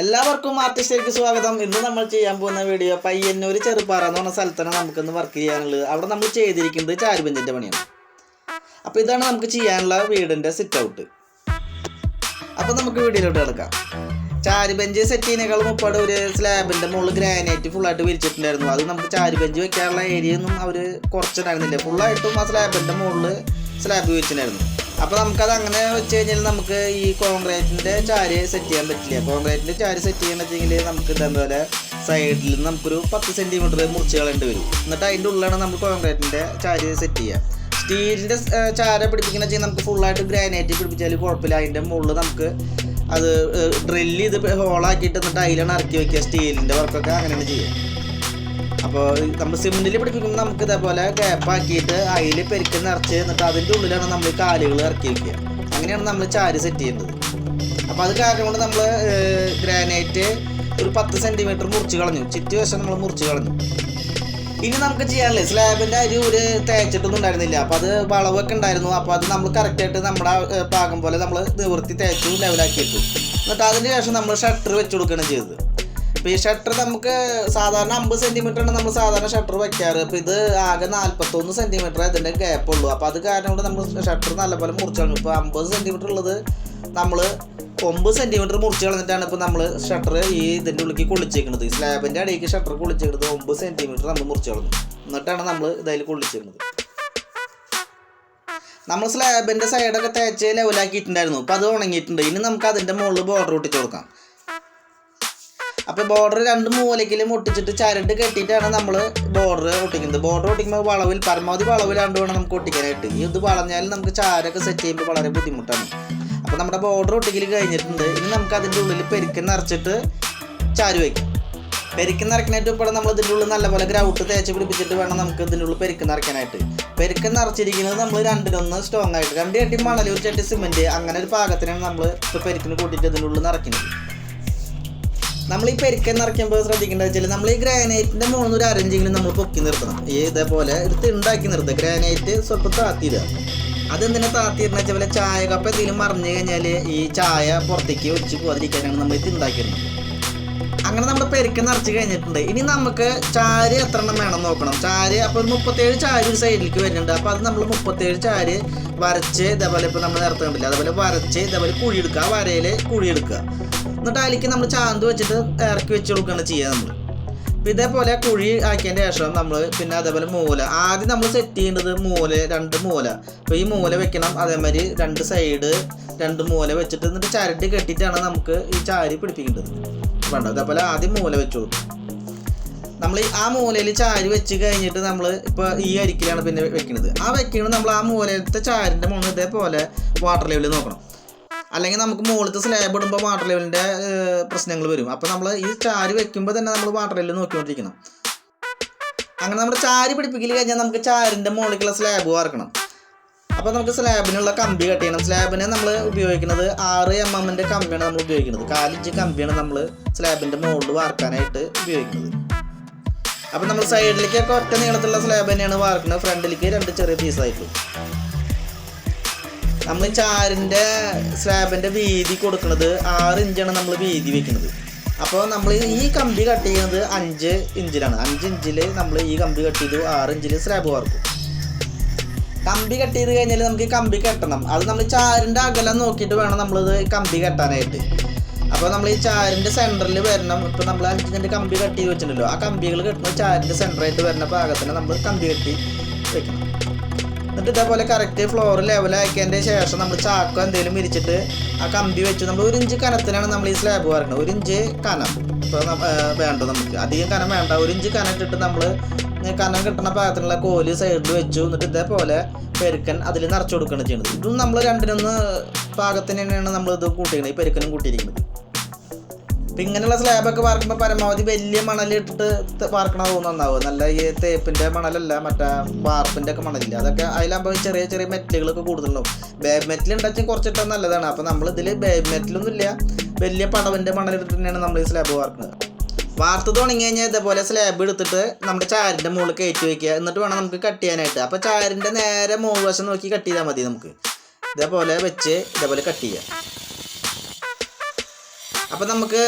എല്ലാവർക്കും ആർട്ടിസ്റ്റിലേക്ക് സ്വാഗതം. ഇന്ന് നമ്മൾ ചെയ്യാൻ പോകുന്ന വീഡിയോ പയ്യന്നൂർ ചെറുപ്പാറ എന്ന് പറഞ്ഞ സ്ഥലത്താണ് നമുക്കിന്ന് വർക്ക് ചെയ്യാനുള്ളത്. അവിടെ നമ്മൾ ചെയ്തിരിക്കുന്നത് ചാരുബഞ്ചിന്റെ പണിയാണ്. അപ്പോൾ ഇതാണ് നമുക്ക് ചെയ്യാനുള്ള വീടിന്റെ സിറ്റ് ഔട്ട് അപ്പോൾ നമുക്ക് വീഡിയോയിലോട്ട് കിടക്കാം. ചാരുബഞ്ച് സെറ്റ് ചെയ്യുന്നേക്കാൾ മുപ്പാട് ഒരു സ്ലാബിന്റെ മുകളിൽ ഗ്രാനൈറ്റ് ഫുള്ളായിട്ട് വിരിച്ചിട്ടുണ്ടായിരുന്നു. അത് നമുക്ക് ചാരുബഞ്ച് വെക്കാനുള്ള ഏരിയ ഒന്നും അവർ കുറച്ചിട്ടുണ്ടായിരുന്നില്ല. ഫുള്ളായിട്ടും ആ സ്ലാബിന്റെ മുകളിൽ സ്ലാബ് വിരിച്ചിട്ടുണ്ടായിരുന്നു. അപ്പോൾ നമുക്കത് അങ്ങനെ വെച്ച് കഴിഞ്ഞാൽ നമുക്ക് ഈ കോൺക്രീറ്റിന്റെ ചാര് സെറ്റ് ചെയ്യാൻ പറ്റില്ല. കോൺക്രീറ്റിന്റെ ചാര് സെറ്റ് ചെയ്യാൻ പറ്റിയെങ്കിൽ നമുക്ക് ഇതേപോലെ സൈഡിൽ നിന്ന് നമുക്കൊരു പത്ത് സെന്റിമീറ്റർ മുറിച്ച് കളയേണ്ടി വരും. എന്നിട്ട് അതിന്റെ ഉള്ളിലാണ് നമുക്ക് കോൺക്രീറ്റിന്റെ ചാര് സെറ്റ് ചെയ്യുക സ്റ്റീലിന്റെ ചാര പിടിപ്പിക്കുന്ന വെച്ചാൽ നമുക്ക് ഫുള്ളായിട്ട് ഗ്രാനൈറ്റ് പിടിപ്പിച്ചാൽ കുഴപ്പമില്ല. അതിന്റെ മുകളിൽ നമുക്ക് അത് ഡ്രില്ല് ചെയ്ത് ഹോളാക്കിയിട്ട് എന്നിട്ട് അതിലാണ് ഇറക്കി വെക്കുക. സ്റ്റീലിന്റെ വർക്കൊക്കെ അങ്ങനെയാണ് ചെയ്യുക. അപ്പോൾ നമ്മൾ സിമെന്റിൽ പിടിപ്പിക്കുമ്പോൾ നമുക്ക് ഇതേപോലെ ഗ്യാപ്പ് ആക്കിയിട്ട് അതിൽ പെരുക്ക് നിറച്ച് എന്നിട്ട് അതിന്റെ ഉള്ളിലാണ് നമ്മൾ കാലുകൾ ഇറക്കി വെക്കുക. അങ്ങനെയാണ് നമ്മൾ ചാര് സെറ്റ് ചെയ്യുന്നത്. അപ്പോൾ അത് കാരണം കൊണ്ട് നമ്മൾ ഗ്രാനൈറ്റ് ഒരു പത്ത് സെന്റിമീറ്റർ മുറിച്ച് കളഞ്ഞു. ചുറ്റുവശം നമ്മൾ മുറിച്ച് കളഞ്ഞു. ഇനി നമുക്ക് ചെയ്യാനല്ലേ സ്ലാബിന്റെ അരി ഒരു തേച്ചിട്ടൊന്നും ഉണ്ടായിരുന്നില്ല. അപ്പോൾ അത് വളവൊക്കെ ഉണ്ടായിരുന്നു. അപ്പോൾ അത് നമ്മൾ കറക്റ്റായിട്ട് നമ്മുടെ പാകം പോലെ നമ്മൾ നിവൃത്തി തേച്ചു ലെവലാക്കി ഇട്ടു എന്നിട്ട് അതിന് ശേഷം നമ്മൾ ഷട്ടർ വെച്ച് കൊടുക്കുകയാണ് ചെയ്തത്. അപ്പോൾ ഈ ഷട്ടർ നമുക്ക് സാധാരണ അമ്പത് സെന്റിമീറ്റർ ആണ് നമ്മൾ സാധാരണ ഷട്ടർ വെക്കാറ്. അപ്പോൾ ഇത് ആകെ നാൽപ്പത്തൊന്ന് സെന്റിമീറ്റർ അതിന്റെ ഗ്യാപ്പ് ഉള്ളൂ. അപ്പോൾ അത് കാരണം കൊണ്ട് നമ്മൾ ഷട്ടർ നല്ലപോലെ മുറിച്ച് കളഞ്ഞു. ഇപ്പോൾ അമ്പത് സെന്റിമീറ്റർ ഉള്ളത് നമ്മൾ ഒമ്പത് സെന്റിമീറ്റർ മുറിച്ച് കളഞ്ഞിട്ടാണ് ഇപ്പോൾ നമ്മൾ ഷട്ടർ ഈ ഇതിന്റെ ഉള്ളിലേക്ക് കൊള്ളിച്ചേക്കുന്നത് ഈ സ്ലാബിന്റെ അടിയിലേക്ക് ഷട്ടർ കൊള്ളിച്ചേക്കുന്നത് ഒമ്പത് സെന്റിമീറ്റർ നമ്മൾ മുറിച്ച് കളഞ്ഞു. എന്നിട്ടാണ് നമ്മൾ ഇതിൽ കൊള്ളിച്ചേക്കുന്നത് നമ്മൾ സ്ലാബിന്റെ സൈഡൊക്കെ തേച്ച് ലെവലാക്കിയിട്ടുണ്ടായിരുന്നു അപ്പോൾ അത് ഉണങ്ങിയിട്ടുണ്ട്. ഇനി നമുക്ക് അതിന്റെ മുകളിൽ ബോർഡർ ഒട്ടിച്ച് കൊടുക്കാം. അപ്പോൾ ബോർഡർ രണ്ട് മൂലക്കിലും ഒട്ടിച്ചിട്ട് ചരട് കെട്ടിയിട്ടാണ് നമ്മൾ ബോർഡർ ഒട്ടിക്കുന്നത്. ബോർഡർ ഒട്ടിക്കുമ്പോൾ വളവിൽ പരമാവധി വളവിലാണ്ട് വേണം നമുക്ക് ഒട്ടിക്കാനായിട്ട്. ഈ ഇത് വളഞ്ഞാൽ നമുക്ക് ചാരൊക്കെ സെറ്റ് ചെയ്യുമ്പോൾ വളരെ ബുദ്ധിമുട്ടാണ്. അപ്പോൾ നമ്മുടെ ബോർഡർ ഒട്ടിക്കൽ കഴിഞ്ഞിട്ടുണ്ട്. ഇനി നമുക്ക് അതിന്റെ ഉള്ളിൽ പെരുക്കൻ നിറച്ചിട്ട് ചാരു വയ്ക്കാം പെരുക്കൻ നിറയ്ക്കാനായിട്ട് ഇപ്പോൾ നമ്മൾ ഇതിന്റെ ഉള്ളിൽ നല്ലപോലെ ഗ്രൗട്ട് തേച്ച് പിടിപ്പിച്ചിട്ട് വേണം നമുക്ക് ഇതിന്റെ ഉള്ളിൽ പെരുക്കൻ നിറയ്ക്കാനായിട്ട്. പെരുക്കൻ നിറച്ചിരിക്കുന്നത് നമ്മൾ രണ്ടിനൊന്ന് സ്ട്രോങ് ആയിട്ട്. രണ്ട് ചട്ടി മണൽ ഒരു ചട്ടി സിമെന്റ് അങ്ങനെ ഒരു പാകത്തിനാണ് നമ്മൾ ഇപ്പോൾ പെരുക്കിന് കൂട്ടിയിട്ട് ഇതിന്റെ ഉള്ളിൽ നിറയ്ക്കുന്നത്. നമ്മൾ ഈ പെരുക്കൻ നിറയ്ക്കുമ്പോൾ ശ്രദ്ധിക്കേണ്ടത് വെച്ചാൽ നമ്മൾ ഈ ഗ്രാനൈറ്റിന്റെ മുകളിൽ ഒരു അരഞ്ചെങ്കിലും നമ്മൾ പൊക്കി നിർത്തണം. ഈ ഇതേപോലെ എടുത്ത് ഉണ്ടാക്കി നിർത്തുക ഗ്രാനൈറ്റ് സ്വല്പം താത്തിയിടുക. അതെന്തിനാ താത്തിയിടുന്ന വെച്ചാൽ ചായ കപ്പ് എന്തെങ്കിലും മറിഞ്ഞു കഴിഞ്ഞാൽ ഈ ചായ പുറത്തേക്ക് ഒഴിച്ച് പോകാതിരിക്കാനാണ് നമ്മൾ ഇത് ഉണ്ടാക്കിയിരുന്നത്. അങ്ങനെ നമ്മുടെ പെരുക്കൻ നിറച്ച് കഴിഞ്ഞിട്ടുണ്ട്. ഇനി നമുക്ക് ചാര് എത്ര എണ്ണം വേണം നോക്കണം. ചാര് അപ്പോൾ ഒരു മുപ്പത്തേഴ് ചാര് ഒരു സൈഡിലേക്ക് വരുന്നുണ്ട്. അപ്പോൾ അത് നമ്മൾ മുപ്പത്തേഴ് ചാര് വരച്ച് ഇതേപോലെ ഇപ്പോൾ നമ്മൾ നേരത്തെ കണ്ടില്ല? അതേപോലെ വരച്ച് ഇതേപോലെ കുഴിയെടുക്കുക ആ വരയിൽ കുഴിയെടുക്കുക എന്നിട്ട് അതിലേക്ക് നമ്മൾ ചാന്ത് വെച്ചിട്ട് ഇറക്കി വെച്ച് കൊടുക്കുകയാണ് ചെയ്യുക നമ്മൾ അപ്പോൾ ഇതേപോലെ കുഴി ആക്കിയതിന്റെ ശേഷം നമ്മൾ പിന്നെ അതേപോലെ മൂല. ആദ്യം നമ്മൾ സെറ്റ് ചെയ്യേണ്ടത് മൂല രണ്ട് മൂല. അപ്പോൾ ഈ മൂല വെക്കണം. അതേമാതിരി രണ്ട് സൈഡ് രണ്ട് മൂല വെച്ചിട്ട് എന്നിട്ട് ചരട്ടി കെട്ടിയിട്ടാണ് നമുക്ക് ഈ ചാരി പിടിപ്പിക്കേണ്ടത്. വേണ്ട. അതേപോലെ ആദ്യം മൂല വെച്ച് കൊടുക്കും. നമ്മൾ ആ മൂലയിൽ ചാരി വെച്ച് കഴിഞ്ഞിട്ട് നമ്മൾ ഇപ്പോൾ ഈ അരിക്കലാണ് പിന്നെ വെക്കുന്നത് ആ വെക്കുന്നത് നമ്മൾ ആ മൂലത്തെ ചാരിന്റെ മുകളിൽ ഇതേപോലെ വാട്ടർ ലെവൽ നോക്കണം. അല്ലെങ്കിൽ നമുക്ക് മുകളിലത്തെ സ്ലാബ് ഇടുമ്പോൾ വാട്ടർ ലെവലിന്റെ പ്രശ്നങ്ങൾ വരും. അപ്പോൾ നമ്മൾ ഈ ചാരി വെക്കുമ്പോൾ തന്നെ നമ്മൾ വാട്ടർ ലെവൽ നോക്കിക്കൊണ്ടിരിക്കണം. അങ്ങനെ നമ്മൾ ചാരി പിടിപ്പിക്കൽ കഴിഞ്ഞാൽ നമുക്ക് ചാരിന്റെ മുകളിലേക്കുള്ള സ്ലാബ് വാർക്കണം അപ്പോൾ നമുക്ക് സ്ലാബിനുള്ള കമ്പി കട്ട് ചെയ്യണം. സ്ലാബിനെ നമ്മൾ ഉപയോഗിക്കുന്നത് ആറ് എം എമ്മിന്റെ കമ്പിയാണ് നമ്മൾ ഉപയോഗിക്കുന്നത്. കാലിഞ്ച് കമ്പിയാണ് നമ്മൾ സ്ലാബിന്റെ മോൾഡ് വാർക്കാനായിട്ട് ഉപയോഗിക്കുന്നത്. അപ്പോൾ നമ്മൾ സൈഡിലേക്കൊക്കെ ഒറ്റ നീളത്തിലുള്ള സ്ലാബ് തന്നെയാണ് വാർക്കുന്നത്. ഫ്രണ്ടിലേക്ക് രണ്ട് ചെറിയ പീസായിട്ടുള്ളൂ നമ്മൾ ചാരിന്റെ സ്ലാബിന്റെ വീതി കൊടുക്കുന്നത് ആറ് ഇഞ്ചാണ് നമ്മൾ വീതി വെക്കുന്നത്. അപ്പോൾ നമ്മൾ ഈ കമ്പി കട്ട് ചെയ്യുന്നത് അഞ്ച് ഇഞ്ചിലാണ്. അഞ്ച് ഇഞ്ചിൽ നമ്മൾ ഈ കമ്പി കട്ട് ചെയ്തു ആറ് ഇഞ്ചിൽ സ്ലാബ് വാർക്കും. കമ്പി കട്ട് ചെയ്ത് കഴിഞ്ഞാൽ നമുക്ക് കമ്പി കെട്ടണം. അത് നമ്മൾ ചാരിന്റെ അകലം നോക്കിയിട്ട് വേണം നമ്മളിത് കമ്പി കെട്ടാനായിട്ട്. അപ്പോൾ നമ്മൾ ഈ ചാരിന്റെ സെന്ററിൽ വരണം. ഇപ്പോൾ നമ്മൾ അഞ്ചിന്റെ കമ്പി കട്ട് ചെയ്ത് വെച്ചിട്ടുണ്ടല്ലോ. ആ കമ്പികൾ കെട്ടുന്ന ചാരിന്റെ സെന്ററായിട്ട് വരുന്ന പാകത്തിന് നമ്മൾ കമ്പി കെട്ടി വെക്കണം. എന്നിട്ട് ഇതേപോലെ കറക്റ്റ് ഫ്ലോർ ലെവലാക്കിയതിന്റെ ശേഷം നമ്മൾ ചാക്കോ എന്തെങ്കിലും വിരിച്ചിട്ട് ആ കമ്പി വെച്ച് നമ്മൾ ഒരു ഇഞ്ച് കനത്തിലാണ് നമ്മൾ ഈ സ്ലാബ് പറയുന്നത് ഒരു ഇഞ്ച് കനം. ഇപ്പോൾ വേണ്ട നമുക്ക്. അധികം കനം വേണ്ട. ഒരു ഇഞ്ച് കനം ഇട്ടിട്ട് നമ്മൾ കനം കിട്ടുന്ന പാകത്തിനുള്ള കോൽ സൈഡിൽ വെച്ചു. എന്നിട്ട് ഇതേപോലെ പെരുക്കൻ അതിൽ നിറച്ചു കൊടുക്കുകയാണ് ചെയ്യുന്നത്. ഇതും നമ്മൾ രണ്ടിനൊന്ന് പാകത്തിന് തന്നെയാണ് നമ്മൾ ഇത് കൂട്ടിയിരിക്കുന്നത്. ഈ പെരുക്കനും കൂട്ടിയിരിക്കുന്നത്. ഇപ്പം ഇങ്ങനെയുള്ള സ്ലാബൊക്കെ വാർക്കുമ്പോൾ പരമാവധി വലിയ മണലിട്ടിട്ട് വാർക്കണ തോന്നുന്നു നന്നാവും. നല്ല ഈ തേപ്പിന്റെ മണലല്ല മറ്റേ വാർപ്പിന്റെ ഒക്കെ മണലില്ല. അതൊക്കെ അതിലാകുമ്പോൾ ചെറിയ ചെറിയ മെറ്റലുകളൊക്കെ കൂടുതലുണ്ടാവും. ബേബ് മെറ്റൽ ഉണ്ടാച്ചാൽ കുറച്ചിട്ടാൽ നല്ലതാണ്. അപ്പോൾ നമ്മൾ ഇതിൽ ബേബ് മെറ്റലൊന്നും ഇല്ല വലിയ പടവിന്റെ മണലിട്ട് തന്നെയാണ് നമ്മൾ ഈ സ്ലാബ് വാർക്കുന്നത്. വാർത്ത് തുടങ്ങി കഴിഞ്ഞാൽ ഇതേപോലെ സ്ലാബ് എടുത്തിട്ട് നമ്മുടെ ചാരിന്റെ മുകളിൽ കയറ്റി വയ്ക്കുക എന്നിട്ട് വേണം നമുക്ക് കട്ട് ചെയ്യാനായിട്ട്. അപ്പോൾ ചാരിന്റെ നേരെ മുകൾ വശം നോക്കി കട്ട് ചെയ്താൽ മതി നമുക്ക്. ഇതേപോലെ വെച്ച് ഇതേപോലെ കട്ട് ചെയ്യുക അപ്പം നമുക്ക്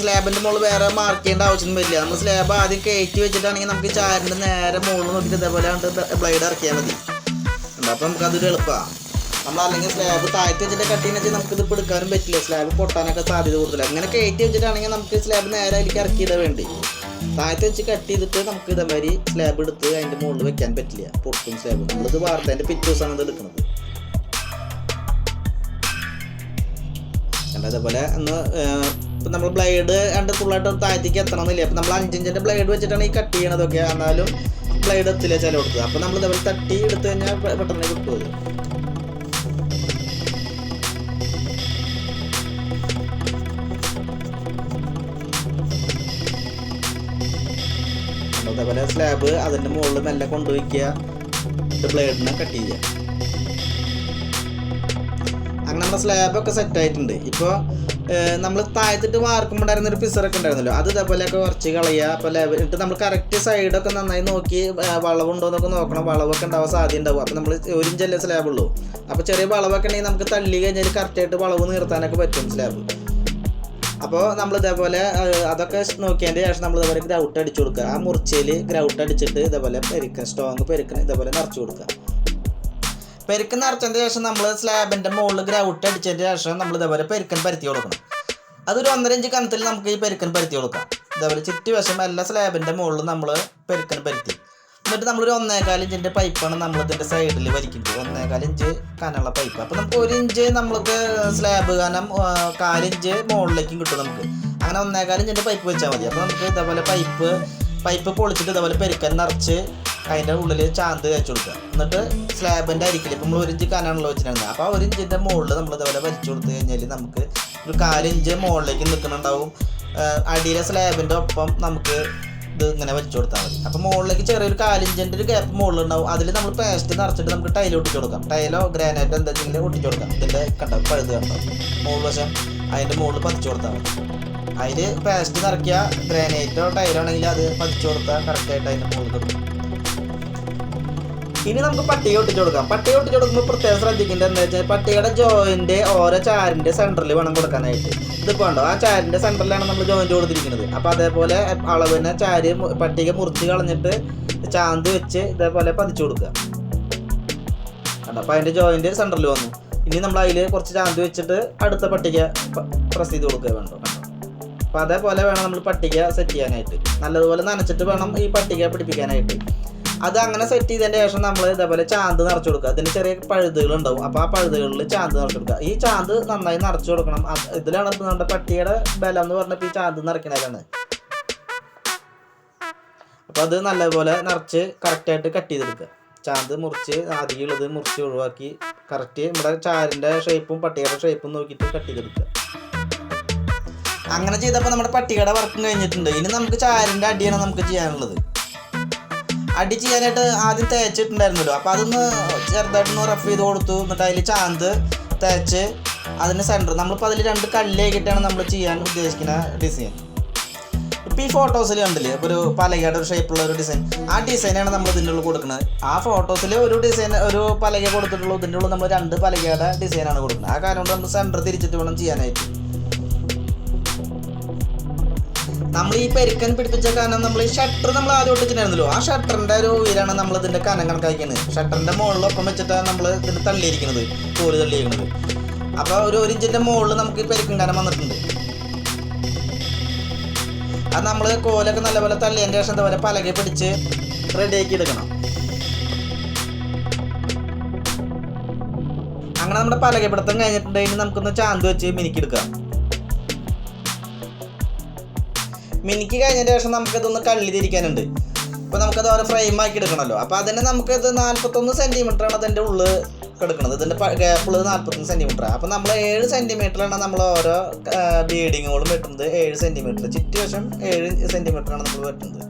സ്ലാബിന്റെ മുകളിൽ വേറെ മാർക്ക് ചെയ്യേണ്ട ആവശ്യമൊന്നും വരില്ല. നമ്മൾ സ്ലാബ് ആദ്യം കയറ്റി വെച്ചിട്ടാണെങ്കിൽ നമുക്ക് ചാരിന്റെ നേരെ മുകളിൽ നോക്കിയിട്ട് ഇതേപോലെ ബ്ലേഡ് ഇറക്കിയാൽ മതി. അപ്പോൾ നമുക്ക് അതൊരു എളുപ്പമാണ് നമ്മൾ അല്ലെങ്കിൽ സ്ലാബ് താഴ്ത്തി വെച്ചിട്ട് കട്ട് ചെയ്യുന്ന വെച്ചാൽ നമുക്ക് ഇത് എടുക്കാനും പറ്റില്ല. സ്ലാബ് പൊട്ടാനൊക്കെ സാധ്യത കൂടുതലാണ് അങ്ങനെ കയറ്റി വെച്ചിട്ടാണെങ്കിൽ നമുക്ക് സ്ലാബ് നേരെ അതിലേക്ക് ഇറക്കിയിടാൻ വേണ്ടി. താഴ്ത്തി വെച്ച് കട്ട് ചെയ്തിട്ട് നമുക്ക് ഇതേമാതിരി സ്ലാബ് എടുത്ത് അതിന്റെ മുകളിൽ വെക്കാൻ പറ്റില്ല. പൊട്ടും സ്ലാബ് നമ്മളിത് വാർത്തതിന്റെ പിറ്റേ ദിവസമാണ് ഇത് എടുക്കുന്നത്. കണ്ട? അതേപോലെ ഒന്ന് ഇപ്പം നമ്മൾ ബ്ലേഡ് രണ്ട് ഫുള്ളായിട്ട് താഴത്തേക്ക് എത്തണമെന്നില്ല അപ്പം നമ്മൾ അഞ്ചിഞ്ചിന്റെ ബ്ലേഡ് വെച്ചിട്ടാണ് ഈ കട്ട് ചെയ്യണതൊക്കെ എന്നാലും ബ്ലേഡ് എത്തില്ല ചില കൊടുത്തത് അപ്പം നമ്മൾ ഇതേപോലെ തട്ടി എടുത്തു കഴിഞ്ഞാൽ പെട്ടെന്ന് കിട്ടും അതേപോലെ സ്ലാബ് അതിന്റെ മുകളിൽ മെല്ലെ കൊണ്ടുവയ്ക്കുക. ബ്ലേഡിനെ കട്ട് ചെയ്യുക. അങ്ങനെ നമ്മുടെ സ്ലാബൊക്കെ സെറ്റ് ആയിട്ടുണ്ട്. ഇപ്പോൾ നമ്മൾ താഴത്തിട്ട് വാർക്കുമ്പോണ്ടായിരുന്ന ഒരു പിസറൊക്കെ ഉണ്ടായിരുന്നല്ലോ അത് ഇതേപോലെയൊക്കെ കുറച്ച് കളയുക. അപ്പോൾ ലെവൽ എന്നിട്ട് നമ്മൾ കറക്റ്റ് സൈഡൊക്കെ നന്നായി നോക്കി വളവുണ്ടോ എന്നൊക്കെ നോക്കണം. വളവൊക്കെ ഉണ്ടാവാൻ സാധ്യത ഉണ്ടാവും അപ്പോൾ നമ്മൾ ഒരു ഇഞ്ചല്ലേ സ്ലാബ് ഉള്ളൂ. അപ്പോൾ ചെറിയ വളവൊക്കെ ഉണ്ടെങ്കിൽ നമുക്ക് തള്ളി കഴിഞ്ഞാൽ കറക്റ്റായിട്ട് വളവ് നിർത്താനൊക്കെ പറ്റും സ്ലാബ് അപ്പോൾ നമ്മൾ ഇതേപോലെ അതൊക്കെ നോക്കിയതിന്റെ ശേഷം നമ്മൾ ഇതേപോലെ ഗ്രൗട്ട് അടിച്ചു കൊടുക്കുക. ആ മുറിച്ചയിൽ ഗ്രൗട്ട് അടിച്ചിട്ട് ഇതേപോലെ പെരുക്കൻ സ്ട്രോങ് പെരുക്കൻ ഇതേപോലെ നിറച്ചു കൊടുക്കുക. പെരുക്കൻ നിറച്ചതിന് ശേഷം നമ്മൾ സ്ലാബിന്റെ മുകളിൽ ഗ്രൗട്ട് അടിച്ചതിന് ശേഷം നമ്മൾ ഇതേപോലെ പെരുക്കൻ പരത്തി കൊടുക്കണം. അതൊരു ഒന്നര ഇഞ്ച് കനത്തിൽ നമുക്ക് ഈ പെരുക്കൻ പരത്തി കൊടുക്കാം. ഇതേപോലെ ചുറ്റുവശം എല്ലാ സ്ലാബിന്റെ മുകളിൽ നമ്മൾ പെരുക്കൻ പരത്തി. എന്നിട്ട് നമ്മളൊരു ഒന്നേകാൽ ഇഞ്ചിന്റെ പൈപ്പാണ് നമ്മൾ ഇതിന്റെ സൈഡിൽ വലിക്കുന്നത്. ഒന്നേകാൽ ഇഞ്ച് കനമുള്ള പൈപ്പ് അപ്പോൾ നമുക്ക് ഒരു ഇഞ്ച് നമ്മൾക്ക് സ്ലാബ് ആ, കാലിഞ്ച് മുകളിലേക്കും കിട്ടും നമുക്ക്. അങ്ങനെ ഒന്നേകാൽ ഇഞ്ചിന്റെ പൈപ്പ് വെച്ചാൽ മതി. അപ്പോൾ നമുക്ക് ഇതേപോലെ പൈപ്പ് പൈപ്പ് പൊളിച്ചിട്ട് ഇതേപോലെ പെരുക്കൻ നിറച്ച് അതിന്റെ ഉള്ളിൽ ചാന്ത് വെച്ച് കൊടുക്കുക. എന്നിട്ട് സ്ലാബിന്റെ അരിക്കിൽ ഇപ്പം നമ്മൾ ഒരു ഇഞ്ച് കനാണല്ലോ വെച്ചിട്ടുണ്ട്. അപ്പോൾ ആ ഒരു ഇഞ്ചിന്റെ മുകളിൽ നമ്മൾ ഇതേപോലെ വലിച്ചു കൊടുത്തു കഴിഞ്ഞാൽ നമുക്ക് ഒരു കാലിഞ്ച് മുകളിലേക്ക് നിൽക്കുന്നുണ്ടാവും. അടിയിലെ സ്ലാബിന്റെ ഒപ്പം നമുക്ക് ഇത് ഇങ്ങനെ വെച്ച് കൊടുത്താൽ മതി. അപ്പോൾ മുകളിലേക്ക് ചെറിയൊരു കാലിഞ്ചിന്റെ ഒരു ഗ്യാപ്പ് മുകളിലുണ്ടാവും. അതിൽ നമ്മൾ പേസ്റ്റ് നിറച്ചിട്ട് നമുക്ക് ടൈൽ ഒട്ടിച്ചു കൊടുക്കാം. ടൈലോ ഗ്രാനൈറ്റോ എന്തെങ്കിലും ഒട്ടിച്ചു കൊടുക്കാം. ഇതിന്റെ കണ്ട പഴുത് കണ്ടോ? മുകളിൽ വശം അതിന്റെ മുകളിൽ പതിച്ചു കൊടുത്താൽ മതി. അതിൽ പേസ്റ്റ് നിറയ്ക്കുക. ഗ്രാനൈറ്റോ ടൈലോ ആണെങ്കിൽ അത് പതിച്ചു കൊടുത്താൽ കറക്റ്റായിട്ട് അതിന്റെ മുകളിൽ കിട്ടും. ഇനി നമുക്ക് പട്ടിക ഒട്ടിച്ചു കൊടുക്കാം. പട്ടിക ഒട്ടിച്ചു കൊടുക്കുമ്പോൾ പ്രത്യേകം ശ്രദ്ധിക്കേണ്ടത് എന്താ വെച്ചാൽ പട്ടികയുടെ ജോയിന്റെ ഓരോ ചാരിന്റെ സെന്ററിൽ വേണം കൊടുക്കാനായിട്ട്. ഇതിപ്പോ ഉണ്ടോ ആ ചാരിന്റെ സെന്ററിലാണ് നമ്മൾ ജോയിന്റ് കൊടുത്തിരിക്കുന്നത്. അപ്പോൾ അതേപോലെ അളവിനെ ചാരി പട്ടിക മുറിച്ച് കളഞ്ഞിട്ട് ചാന്ത് വെച്ച് ഇതേപോലെ പതിച്ചു കൊടുക്കുക. കണ്ടോ? അപ്പൊ അതിന്റെ ജോയിന്റ് സെന്ററിൽ വന്നു. ഇനി നമ്മൾ അതിൽ കുറച്ച് ചാന്ത് വെച്ചിട്ട് അടുത്ത പട്ടിക പ്രസ് ചെയ്ത് കൊടുക്കുക വേണ്ടോ? കണ്ടോ? അപ്പൊ അതേപോലെ വേണം നമ്മൾ പട്ടിക സെറ്റ് ചെയ്യാനായിട്ട്. നല്ലതുപോലെ നനച്ചിട്ട് വേണം ഈ പട്ടിക പിടിപ്പിക്കാനായിട്ട്. അത് അങ്ങനെ സെറ്റ് ചെയ്തതിന് ശേഷം നമ്മൾ ഇതേപോലെ ചാന്ത് നിറച്ചു കൊടുക്കുക. അതിന് ചെറിയ പഴുതുകൾ ഉണ്ടാവും അപ്പോൾ ആ പഴുതുകളിൽ ചാന്ത് നിറച്ചു കൊടുക്കുക. ഈ ചാന്ത് നന്നായി നിറച്ചു കൊടുക്കണം. ഇതിലാണ് നമ്മുടെ പട്ടിയുടെ ബലം എന്ന് പറഞ്ഞപ്പോൾ ഈ ചാന്ത് നിറയ്ക്കണതാണ് അപ്പോൾ അത് നല്ലപോലെ നിറച്ച് കറക്റ്റായിട്ട് കട്ട് ചെയ്തെടുക്കുക. ചാന്ത് മുറിച്ച് ആദ്യമുള്ളത് മുറിച്ച് ഒഴിവാക്കി കറക്റ്റ് നമ്മുടെ ചാരിന്റെ ഷേപ്പും പട്ടികയുടെ ഷേപ്പും നോക്കിയിട്ട് കട്ട് ചെയ്തെടുക്കുക. അങ്ങനെ ചെയ്തപ്പോൾ നമ്മുടെ പട്ടികയുടെ വർക്കും കഴിഞ്ഞിട്ടുണ്ട്. ഇനി നമുക്ക് ചാരിന്റെ അടിയാണ് നമുക്ക് ചെയ്യാനുള്ളത്. അടി ചെയ്യാനായിട്ട് ആദ്യം തേച്ചിട്ടുണ്ടായിരുന്നല്ലോ. അപ്പോൾ അതൊന്ന് ചെറുതായിട്ടൊന്ന് റഫ് ചെയ്ത് കൊടുത്തു. എന്നിട്ട് അതിൽ ചാന്ത് തേച്ച് അതിന് സെന്റർ നമ്മളിപ്പോൾ അതിൽ രണ്ട് കല്ലേക്കിട്ടാണ് നമ്മൾ ചെയ്യാൻ ഉദ്ദേശിക്കുന്ന ഡിസൈൻ ഇപ്പോൾ ഈ ഫോട്ടോസിൽ കണ്ടില്ലേ? ഇപ്പോൾ ഒരു പലകയുടെ ഒരു ഷേപ്പുള്ള ഒരു ഡിസൈൻ ആ ഡിസൈനാണ് നമ്മൾ ഇതിന്റെ ഉള്ളിൽ കൊടുക്കുന്നത് ആ ഫോട്ടോസിൽ ഒരു ഡിസൈൻ ഒരു പലക കൊടുത്തിട്ടുള്ളൂ. ഇതിന്റെ ഉള്ളിൽ നമ്മൾ രണ്ട് പലകയുടെ ഡിസൈനാണ് കൊടുക്കുന്നത് ആ കാരണം കൊണ്ട് നമ്മൾ സെന്റർ തിരിച്ചിട്ട് വേണം ചെയ്യാനായിട്ട്. നമ്മൾ ഈ പെരുക്കൻ പിടിപ്പിച്ച കാരണം നമ്മൾ ഷട്ടർ നമ്മൾ ആദ്യം ഒട്ടിച്ചിട്ടുണ്ടായിരുന്നല്ലോ. ആ ഷട്ടറിന്റെ ഒരു ഉയരാണ് നമ്മൾ ഇതിന്റെ കനം കണക്കാക്കിയത് ഷട്ടറിന്റെ മുകളിലൊപ്പം വെച്ചിട്ടാണ് നമ്മൾ ഇതിന് തള്ളിയിരിക്കുന്നത് തോൽ തള്ളിയിരിക്കുന്നത് അപ്പോൾ ഒരു ഒരു ഇഞ്ചിന്റെ മുകളിൽ നമുക്ക് ഈ പെരുക്കൻ കനം വന്നിട്ടുണ്ട്. അത് നമ്മൾ കോലൊക്കെ നല്ലപോലെ തള്ളിയതിന്റെ ശേഷം ഇതുപോലെ പലകെ പിടിച്ച് റെഡിയാക്കി എടുക്കണം. അങ്ങനെ നമ്മുടെ പലകെ പിടുത്തം കഴിഞ്ഞിട്ടുണ്ടെങ്കിൽ നമുക്കൊന്ന് ചാന്ത് വെച്ച് മിനുക്കിയെടുക്കാം മിനിക്ക് കഴിഞ്ഞതിന് ശേഷം നമുക്കിതൊന്ന് കള്ളി തിരിക്കാനുണ്ട്. അപ്പോൾ നമുക്കത് ഓരോ ഫ്രെയിം ആക്കി എടുക്കണമല്ലോ അപ്പോൾ അതിന് നമുക്കത് നാൽപ്പത്തൊന്ന് സെന്റിമീറ്റർ ആണ് അതിന്റെ ഉള്ളിൽ കിടക്കുന്നത് ഇതിന്റെ ഗ്യാപ്പുള്ളത് നാൽപ്പത്തൊന്ന് സെന്റിമീറ്റർ അപ്പോൾ നമ്മൾ ഏഴ് സെന്റിമീറ്ററാണ് നമ്മൾ ഓരോ ബീഡിങ്ങുകളും വെട്ടുന്നത്. ഏഴ് സെന്റിമീറ്റർ ചുറ്റുവശം ഏഴ് സെന്റിമീറ്ററാണ് നമ്മൾ വെട്ടുന്നത്.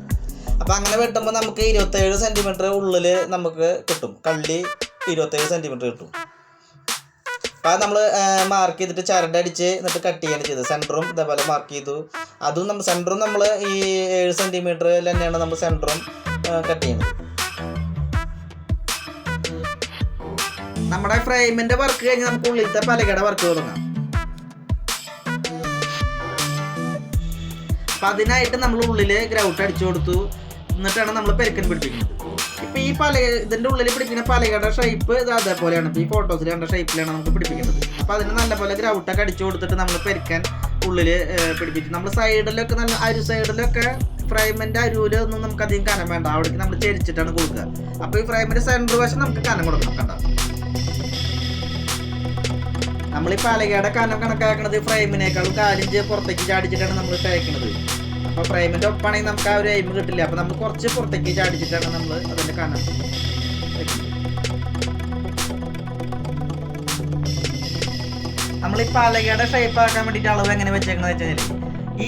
അപ്പോൾ അങ്ങനെ വെട്ടുമ്പോൾ നമുക്ക് ഇരുപത്തേഴ് സെന്റിമീറ്റർ ഉള്ളിൽ നമുക്ക് കിട്ടും. കള്ളി ഇരുപത്തേഴ് സെന്റിമീറ്റർ കിട്ടും. അത് നമ്മൾ മാർക്ക് ചെയ്തിട്ട് ചരട് അടിച്ച് എന്നിട്ട് കട്ട് ചെയ്യാണ് ചെയ്തത്. സെന്ററും ഇതേപോലെ മാർക്ക് ചെയ്തു. അതും നമ്മൾ സെന്ററും നമ്മൾ ഈ ഏഴ് സെന്റിമീറ്ററിൽ തന്നെയാണ് നമ്മൾ സെന്ററും കട്ട് ചെയ്യുന്നത്. നമ്മുടെ ഫ്രെയിമിന്റെ വർക്ക് കഴിഞ്ഞ് നമുക്ക് ഉള്ളിലത്തെ പലകയുടെ വർക്ക് തുടങ്ങാം. അപ്പം അതിനായിട്ട് നമ്മൾ ഉള്ളിൽ ഗ്രൗട്ട് അടിച്ചു കൊടുത്തു. എന്നിട്ടാണ് നമ്മൾ പെരുക്കൻ പിടിപ്പിക്കുന്നത്. ഇപ്പം ഈ പല ഇതിന്റെ ഉള്ളിൽ പിടിക്കുന്ന പലകയുടെ ഷേപ്പ് ഇത് അതേപോലെയാണ്. ഈ ഫോട്ടോസിൽ കണ്ട ഷേപ്പിലാണ് നമുക്ക് പിടിപ്പിക്കുന്നത്. അപ്പൊ അതിന് നല്ലപോലെ ഗ്രൗട്ടൊക്കെ അടിച്ചു കൊടുത്തിട്ട് നമ്മൾ പെരുക്കാൻ ഉള്ളിൽ പിടിപ്പിച്ചു. നമ്മൾ സൈഡിലൊക്കെ നല്ല അരു സൈഡിലൊക്കെ ഫ്രൈമിന്റെ ഒന്നും നമുക്ക് അധികം കനം വേണ്ട. അവിടേക്ക് നമ്മൾ ചെരിച്ചിട്ടാണ് കൊടുക്കുക. അപ്പോൾ ഈ ഫ്രൈമിന്റെ സെന്റർ വശം നമുക്ക് കനം കൊടുക്കണം കണ്ട? നമ്മൾ ഈ പലകയുടെ കനം കണക്കാക്കുന്നത് ഫ്രെയിമിനേക്കാളും കാലിഞ്ച് പുറത്തേക്ക് ചാടിച്ചിട്ടാണ് നമ്മൾ തേക്കുന്നത് അപ്പോൾ പ്രൈമിന്റെ ഒപ്പാണെങ്കിൽ നമുക്ക് ആ ഒരു എയിം കിട്ടില്ല. അപ്പോൾ നമ്മൾ കുറച്ച് പുറത്തേക്ക് ചാടിച്ചിട്ടാണ് നമ്മൾ അതിന്റെ വെക്കുന്നത്. നമ്മൾ ഈ പലകയുടെ ഷേപ്പ് ആക്കാൻ വേണ്ടിയിട്ട് അളവ് എങ്ങനെ വെച്ചേക്കുന്നത് വെച്ച് കഴിഞ്ഞാൽ ഈ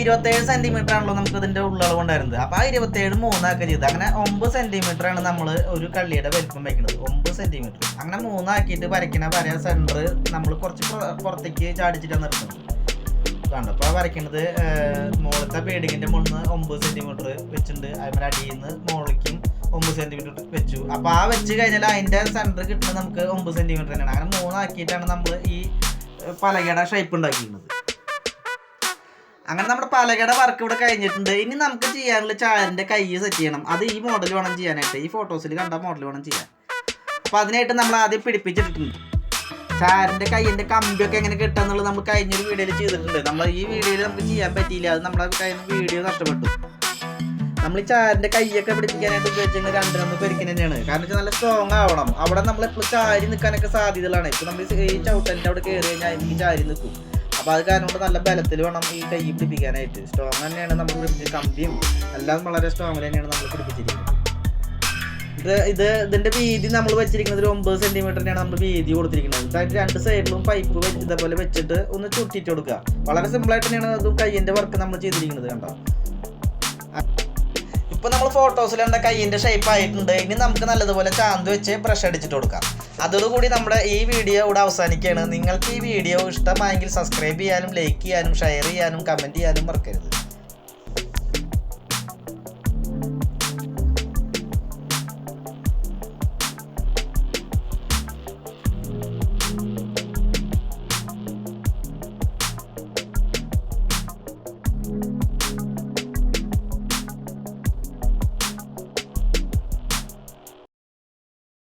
ഇരുപത്തേഴ് സെന്റിമീറ്റർ ആണല്ലോ നമുക്ക് ഇതിന്റെ ഉള്ളളവ് ഉണ്ടായിരുന്നത് അപ്പൊ ആ ഇരുപത്തേഴ് മൂന്നാക്കുക ചെയ്ത് അങ്ങനെ ഒമ്പത് സെന്റിമീറ്റർ ആണ് നമ്മൾ ഒരു കള്ളിയുടെ വലിപ്പം വെക്കുന്നത് ഒമ്പത് സെന്റിമീറ്റർ അങ്ങനെ മൂന്നാക്കിയിട്ട് വരയ്ക്കണ വര സെന്റർ നമ്മൾ കുറച്ച് പുറ- പുറത്തേക്ക് ചാടിച്ചിട്ടാണ് നിർത്തുന്നത് കണ്ടോ. അപ്പോൾ വരയ്ക്കുന്നത് മുകളിലത്തെ ബേഡിങ്ങിന്റെ മുകളിൽ ഒമ്പത് സെന്റിമീറ്റർ വെച്ചിട്ടുണ്ട്. അതിന് അടിയിൽ നിന്ന് മുകളിലേക്കും ഒമ്പത് സെന്റിമീറ്റർ വെച്ചു. അപ്പോൾ ആ വെച്ച് കഴിഞ്ഞാൽ അതിന്റെ സെന്റർ കിട്ടുന്നത് നമുക്ക് ഒമ്പത് സെന്റിമീറ്റർ തന്നെയാണ്. അങ്ങനെ മൂന്നാക്കിയിട്ടാണ് നമ്മൾ ഈ പലകയുടെ ഷേപ്പ് ഉണ്ടാക്കിയിരുന്നത്. അങ്ങനെ നമ്മുടെ പലകയുടെ വർക്ക് ഇവിടെ കഴിഞ്ഞിട്ടുണ്ട്. ഇനി നമുക്ക് ചെയ്യാനുള്ള ചായന്റെ കൈ സെറ്റ് ചെയ്യണം. അത് ഈ മോഡൽ വേണം ചെയ്യാനായിട്ട്. ഈ ഫോട്ടോസിൽ കണ്ട മോഡൽ വേണം ചെയ്യാൻ. അപ്പോൾ അതിനായിട്ട് നമ്മൾ ആദ്യം പിടിപ്പിച്ചിട്ടുണ്ട് ചാരന്റെ കൈയിന്റെ കമ്പിയൊക്കെ എങ്ങനെ കിട്ടാന്നുള്ളത് നമ്മൾ കഴിഞ്ഞൊരു വീഡിയോയിൽ ചെയ്തിട്ടുണ്ട്. നമ്മൾ ഈ വീഡിയോയിൽ നമുക്ക് ചെയ്യാൻ പറ്റിയില്ല. അത് നമ്മുടെ കയ്യിൽ നിന്ന് വീഡിയോ നഷ്ടപ്പെട്ടു. നമ്മൾ ഈ ചാരിന്റെ കൈയൊക്കെ പിടിപ്പിക്കാനായിട്ട് ഉപയോഗിച്ചിരുന്ന രണ്ടിനൊന്ന് പെരിക്കൻ തന്നെയാണ്. കാരണം നല്ല സ്ട്രോങ് ആവണം. അവിടെ നമ്മൾ എപ്പോഴും ചാരി നിൽക്കാനൊക്കെ സാധ്യതകളാണ്. ഇപ്പൊ നമ്മൾ ഈ ചവിട്ടലിന്റെ അവിടെ കയറി കഴിഞ്ഞാൽ ഈ ചാരി നിൽക്കും. അപ്പൊ അത് കാരണം കൊണ്ട് നല്ല ബലത്തിൽ വേണം ഈ കൈ പിടിപ്പിക്കാനായിട്ട്. സ്ട്രോങ് തന്നെയാണ് നമ്മൾ കമ്പിയും. എല്ലാം വളരെ സ്ട്രോങ് തന്നെയാണ് നമ്മൾ പിടിപ്പിച്ചിരിക്കുന്നത്. ഇത് ഇത് ഇതിന്റെ വീതി നമ്മൾ വെച്ചിരിക്കുന്നത് ഒരു ഒമ്പത് സെന്റിമീറ്ററിനാണ് നമ്മൾ വീതി കൊടുത്തിരിക്കുന്നത്. അതായത് രണ്ട് സൈഡിലും പൈപ്പ് വെച്ച് ഇതേപോലെ വെച്ചിട്ട് ഒന്ന് ചുട്ടിട്ട് കൊടുക്കുക. വളരെ സിമ്പിൾ ആയിട്ട് തന്നെയാണ് അതും കയ്യിന്റെ വർക്ക് നമ്മൾ ചെയ്തിരിക്കുന്നത് കണ്ടോ? ഇപ്പൊ നമ്മൾ ഫോട്ടോസിൽ കണ്ട കയ്യിന്റെ ഷേപ്പ് ആയിട്ടുണ്ട്. ഇനി നമുക്ക് നല്ലതുപോലെ ചാന്ത് വെച്ച് ബ്രഷ് അടിച്ചിട്ട് കൊടുക്കാം. അതോടുകൂടി നമ്മുടെ ഈ വീഡിയോ ഇവിടെ അവസാനിക്കുകയാണ്. നിങ്ങൾക്ക് ഈ വീഡിയോ ഇഷ്ടമായെങ്കിൽ സബ്സ്ക്രൈബ് ചെയ്യാനും ലൈക്ക് ചെയ്യാനും ഷെയർ ചെയ്യാനും കമന്റ് ചെയ്യാനും മറക്കരുത്.